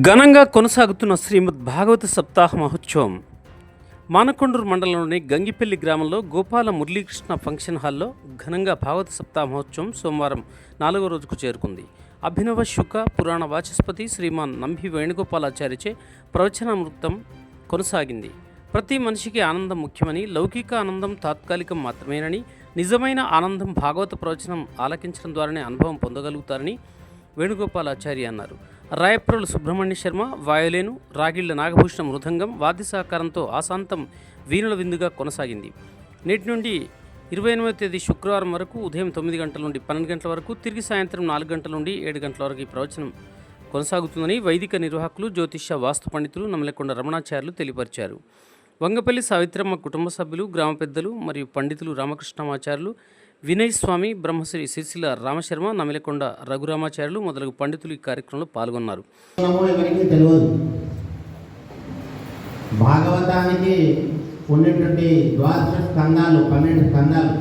ఘనంగా కొనసాగుతున్న శ్రీమద్ భాగవత సప్తాహ మహోత్సవం. మానకొండూరు మండలంలోని గంగిపల్లి గ్రామంలో గోపాల మురళీకృష్ణ ఫంక్షన్ హాల్లో ఘనంగా భాగవత సప్తాహ మహోత్సవం సోమవారం నాలుగో రోజుకు చేరుకుంది. అభినవ శుక పురాణ వాచస్పతి శ్రీమాన్ నంబి వేణుగోపాలాచార్యచే ప్రవచనామృతం కొనసాగింది. ప్రతి మనిషికి ఆనందం ముఖ్యమని లౌకిక ఆనందం తాత్కాలికం మాత్రమేనని నిజమైన ఆనందం భాగవత ప్రవచనం ఆలకించడం ద్వారానే అనుభవం పొందగలుగుతారని వేణుగోపాలాచారి అన్నారు. రాయప్రోలు సుబ్రహ్మణ్య శర్మ వాయులేను రాగిళ్ళ నాగభూషణ మృదంగం వాద్య సహకారంతో ఆశాంతం వీణుల విందుగా కొనసాగింది. నేటి నుండి ఇరవై ఎనిమిదవ తేదీ శుక్రవారం వరకు ఉదయం తొమ్మిది గంటల నుండి పన్నెండు గంటల వరకు తిరిగి సాయంత్రం నాలుగు గంటల నుండి ఏడు గంటల వరకు ఈ ప్రవచనం కొనసాగుతుందని వైదిక నిర్వాహకులు జ్యోతిష వాస్తు పండితులు నమలకొండ రమణాచార్యులు తెలియపరిచారు. వంగపల్లి సావిత్రమ్మ కుటుంబ సభ్యులు గ్రామ పెద్దలు మరియు పండితులు రామకృష్ణమాచార్యులు వినయ్ స్వామి బ్రహ్మశ్రీ సిరిసిల రామశర్మ నమిలకొండ రఘురామాచార్యులు మొదలగు పండితులు ఈ కార్యక్రమంలో పాల్గొన్నారు భాగవతానికి ఉన్నటువంటి ద్వాదశ స్కందాలు పన్నెండు స్కందాలు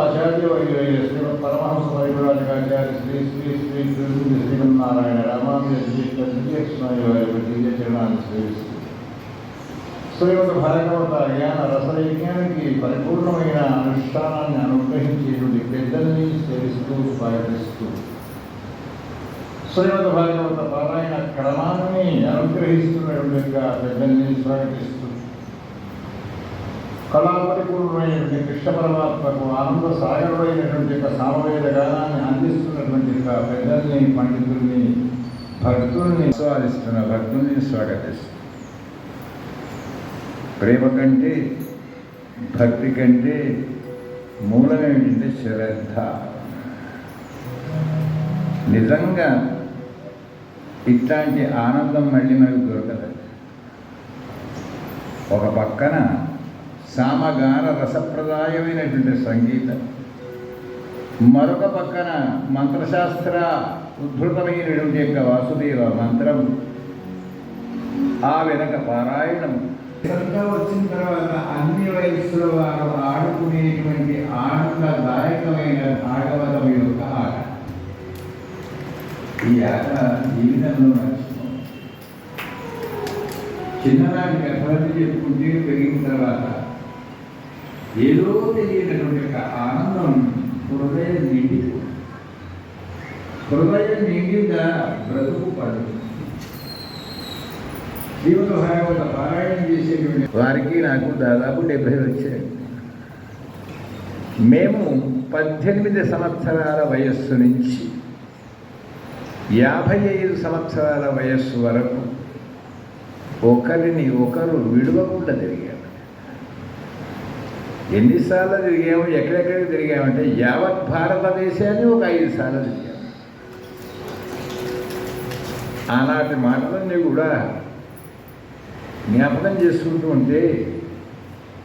ఆచార్య పరమహంస పరిపురాచార్య శ్రీ సేవిస్తూ శ్రీమద్ భాగవత జ్ఞాన రసయజ్ఞానికి పరిపూర్ణమైన అనుష్ఠానాన్ని అనుగ్రహించేటువంటి పెద్దల్ని సేవిస్తూ పాటిస్తూ శ్రీమద్ భాగవత పారాయణ క్రమాన్ని అనుగ్రహిస్తున్నటువంటి పెద్దల్ని స్వాగతిస్తూ. కళాపరిపూర్ణమైనటువంటి కృష్ణ పరమాత్మకు ఆనంద సాగరమైనటువంటి యొక్క సామవేద గానాన్ని అందిస్తున్నటువంటి పెద్దల్ని పండితుల్ని భక్తుల్ని స్వాదిస్తున్న భక్తుల్ని స్వాగతిస్తూ. ప్రేమ కంటే భక్తి కంటే మూలమేమిటంటే శ్రద్ధ. నిజంగా ఇట్లాంటి ఆనందం మళ్ళీ మనకు దొరకదు. ఒక పక్కన సామగాన రసప్రదాయమైనటువంటి సంగీతం. మరొక పక్కన మంత్రశాస్త్ర ఉద్ధృతమైనటువంటి యొక్క వాసుదేవ మంత్రం ఆ వెనక పారాయణం శ్రద్ధ వచ్చిన తర్వాత అన్ని వయస్సుల వారు ఆడుకునేటువంటి ఆనందదాయకమైన భాగవతం యొక్క ఆట. ఈ ఆట జీవితంలో మర్చిపో చిన్ననాటి కథలన్నీ చెప్పుకుంటే పెరిగిన తర్వాత ఏదో తెలియనటువంటి యొక్క ఆనందం హృదయం నిండి హృదయం నిండిందా బ్రతుకు పడుతుంది. జీవన పారాయణం చేసేటువంటి వారికి నాకు దాదాపు డెబ్బై వచ్చాయి. మేము పద్దెనిమిది సంవత్సరాల వయస్సు నుంచి యాభై ఐదు సంవత్సరాల వయస్సు వరకు ఒకరిని ఒకరు విడవకుండా తిరిగాము ఎన్నిసార్లు తిరిగాము ఎక్కడెక్కడికి తిరిగామంటే యావత్ భారతదేశాన్ని ఒక ఐదు సార్లు తిరిగాము. ఆనాటి మాటలన్నీ కూడా జ్ఞాపకం చేసుకుంటూ ఉంటే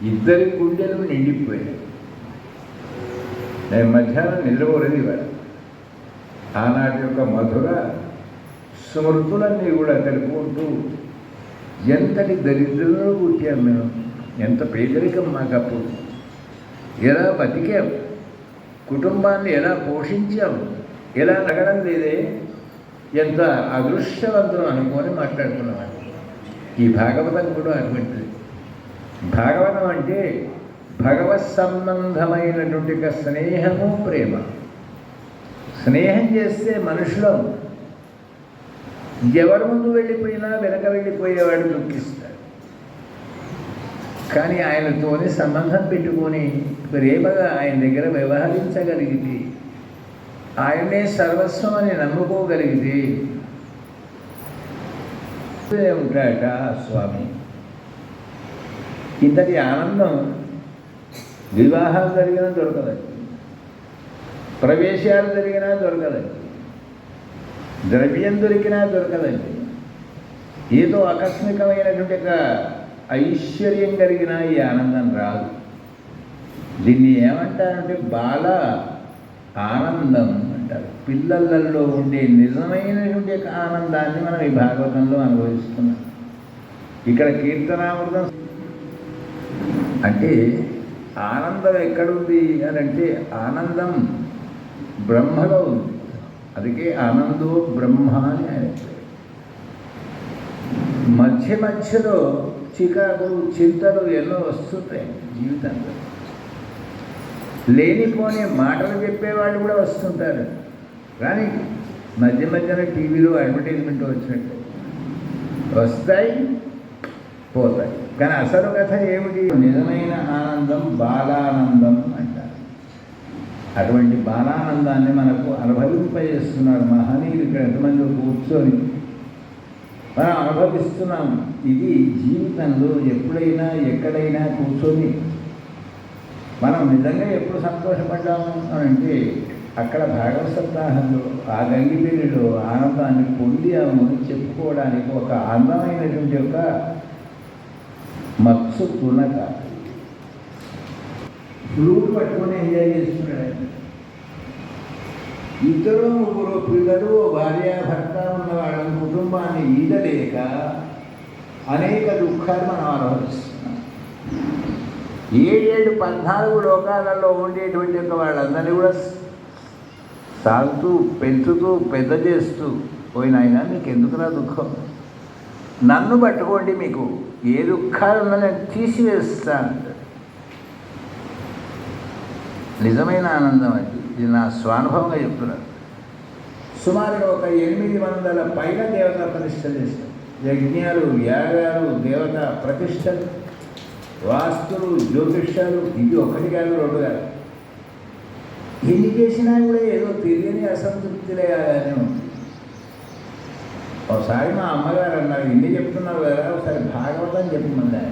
ఇద్దరి గుండెలు నిండిపోయాయి. నేను మధ్యాహ్నం నిద్రపోలేదు ఇవాళ. ఆనాటి యొక్క మధుర స్మృతులన్నీ కూడా తెలుపుకుంటూ ఎంతటి దరిద్రంలో పుట్టాం మేము ఎంత పేదరికం మాకు అప్పుడు ఎలా బతికాం కుటుంబాన్ని ఎలా పోషించాం ఎలా నగడం లేదే ఎంత అదృష్టవంతం అనుకొని మాట్లాడుతున్నాం ఈ భాగవతం కూడా అటువంటిది. భాగవతం అంటే భగవత్ సంబంధమైనటువంటి ఒక స్నేహము ప్రేమ. స్నేహం చేస్తే మనుషులం ఎవరి ముందు వెళ్ళిపోయినా వెనక వెళ్ళిపోయేవాడు దుఃఖిస్తాడు. కానీ ఆయనతోనే సంబంధం పెట్టుకొని ప్రేమగా ఆయన దగ్గర వ్యవహరించగలిగితే ఆయనే సర్వస్వం అని నమ్ముకోగలిగితే ఉంటాడట స్వామి. ఇంతటి ఆనందం వివాహాలు జరిగినా దొరకదండి ప్రవేశాలు జరిగినా దొరకదండి ద్రవ్యం దొరికినా దొరకదండి ఏదో ఆకస్మికమైనటువంటి ఒక ఐశ్వర్యం కలిగిన ఈ ఆనందం రాదు. దీన్ని ఏమంటారంటే బాల ఆనందం అంటారు పిల్లలలో ఉండే నిజమైనటువంటి యొక్క ఆనందాన్ని మనం ఈ భాగవతంలో అనుభవిస్తున్నాం. ఇక్కడ కీర్తనామృతం అంటే ఆనందం ఎక్కడుంది అని అంటే ఆనందం బ్రహ్మలో ఉంది. అందుకే ఆనందో బ్రహ్మ అని ఆయన మధ్య మధ్యలో చికాకు చింతలు ఎన్నో వస్తుంటాయి జీవితంలో. లేనిపోని మాటలు చెప్పేవాళ్ళు కూడా వస్తుంటారు. కానీ మధ్య మధ్యన టీవీలో అడ్వర్టైజ్మెంట్ వచ్చినట్టు. వస్తాయి పోతాయి. కానీ అసలు కథ ఏమిటి? నిజమైన ఆనందం బాలానందం అంటారు. అటువంటి బాలానందాన్ని మనకు అనుభవింపజేస్తున్నారు మహనీయులు ఇక్కడ ఎంతమంది కూర్చొని. మనం అనుభవిస్తున్నాం. ఇది జీవితంలో ఎప్పుడైనా ఎక్కడైనా కూర్చొని మనం నిజంగా ఎప్పుడు సంతోషపడ్డాము అంటే అక్కడ భాగవత సప్తాహంలో ఆ గంగిపల్లిలో ఆనందాన్ని పొంది అని చెప్పుకోవడానికి ఒక అందమైనటువంటి ఒక మత్సు తునక ఫ్లూట్ పట్టుకొని ఎంజాయ్ చేస్తున్నాడు. ఇద్దరు ముగ్గురు పిల్లలు భార్య భర్త ఉన్న వాళ్ళ కుటుంబాన్ని ఈదలేక అనేక దుఃఖాలు మనం అనుభవిస్తున్నాం. ఏడేడు పద్నాలుగు లోకాలలో ఉండేటువంటి ఒక వాళ్ళందరినీ కూడా సాగుతూ పెంచుతూ పెద్ద చేస్తూ పోయినాయినా మీకు ఎందుకురా దుఃఖం? నన్ను పట్టుకోండి మీకు. ఏ దుఃఖాలు నేను తీసివేస్తాను నిజమైన ఆనందం అది. ఇది నా స్వానుభవంగా చెప్తున్నాను సుమారుగా ఒక ఎనిమిది వందల పైన దేవత ప్రతిష్ట చేశారు. యజ్ఞాలు యాగాలు దేవత ప్రతిష్టలు వాస్తులు జ్యోతిష్యాలు ఇది ఒకటి కాదు రెండు కాదు. ఎన్ని చేసినా కూడా ఏదో తెలియని అసంతృప్తిలే అని ఉంది. ఒకసారి మా అమ్మగారు అన్నారు ఇన్ని చెప్తున్నావు కదా ఒకసారి భాగవతం చెప్పమన్నారు